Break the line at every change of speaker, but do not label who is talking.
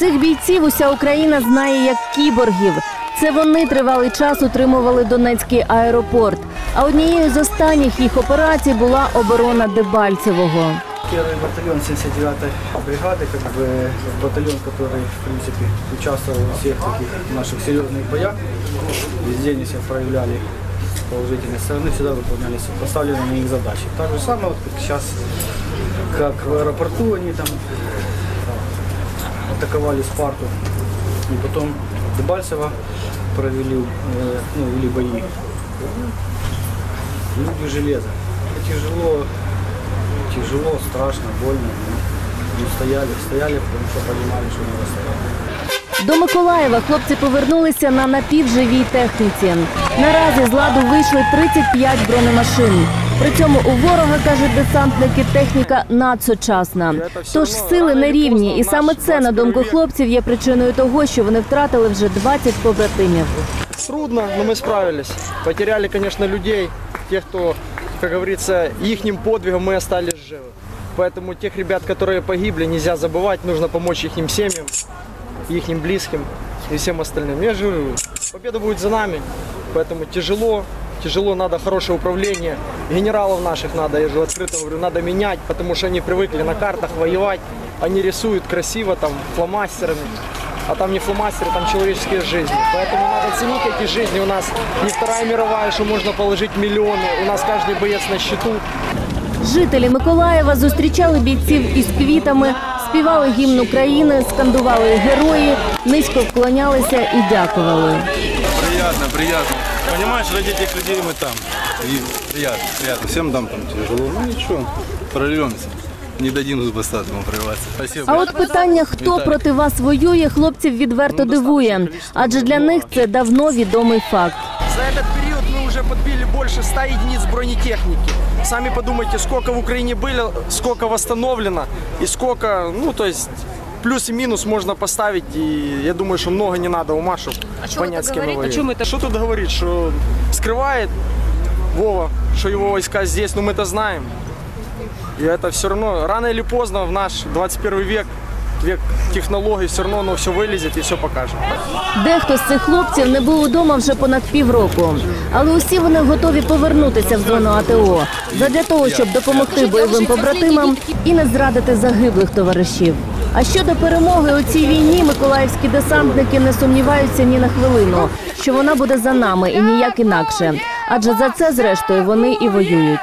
Цих бійців уся Україна знає як кіборгів. Це вони тривалий час утримували Донецький аеропорт. А однією з останніх їх операцій була оборона Дебальцевого.
Первый батальон 79-й бригады, как бы батальон, который, в принципе, участвовал во всех таких наших серьезных боях. Везде они себя проявляли с положительной стороны, всегда выполняли поставленные на них задачи. Так же самое, вот как сейчас, как в аэропорту они там атаковали Спарту. И потом Дебальцево провели, э, ну, вели бои. Люди железо. Тяжело, тяжело, страшно, больно. но Мы стояли, стояли, потому что понимали, что надо стоять.
До Миколаєва хлопці повернулися на напівживій техніці. Наразі з ладу вийшли 35 бронемашин. При цьому у ворога, кажуть десантники, техніка надсучасна. Тож сили не рівні, і саме це, на думку хлопців, є причиною того, що вони втратили вже 20 побратимів.
Трудно, но мы справились. Потеряли, конечно, людей, тех, кто, как говорится, ихним подвигом мы остались живы. Поэтому тех ребят, которые погибли, нельзя забывать, нужно помочь их семьям, их близким и всем остальным. Я же говорю, победа будет за нами, поэтому тяжело, тяжело, надо хорошее управление. Генералов наших надо, я же открыто говорю, надо менять, потому что они привыкли на картах воевать, они рисуют красиво там фломастерами, а там не фломастеры, там человеческие жизни. Поэтому надо ценить эти жизни. У нас не Вторая мировая, что можно положить миллионы. У нас каждый боец на счету.
Жителі Миколаєва зустрічали бійців із квітами, співали гімн України, скандували герої, низько вклонялися і дякували.
Приятно, приятно. Понимаешь, ради этих людей мы там. И приятно, приятно. Всем там там тяжело. Ну ничего, прорвемся. Не дадим зубастатому прорваться. Спасибо.
А от питання, хто проти вас воює, хлопців відверто дивує, адже для них це давно відомий факт.
За этот период мы уже подбили больше 100 единиц бронетехники. Сами подумайте, сколько в Украине было, сколько восстановлено и сколько, ну то есть плюс и минус можно поставить. И я думаю, что много не надо ума, чтобы понять, с кем мы воюем. Что тут говорить, что скрывает Вова, что его войска здесь, но мы-то знаем. И это все равно, рано или поздно в наш 21 век, век технологий, все равно оно все вылезет и все покажет.
Дехто з цих хлопців не був удома вже понад півроку, але усі вони готові повернутися в зону АТО задля того, щоб допомогти бойовим побратимам і не зрадити загиблих товаришів. А щодо перемоги у цій війні, миколаївські десантники не сумніваються ні на хвилину, що вона буде за нами і ніяк інакше. Адже за це, зрештою, вони і воюють.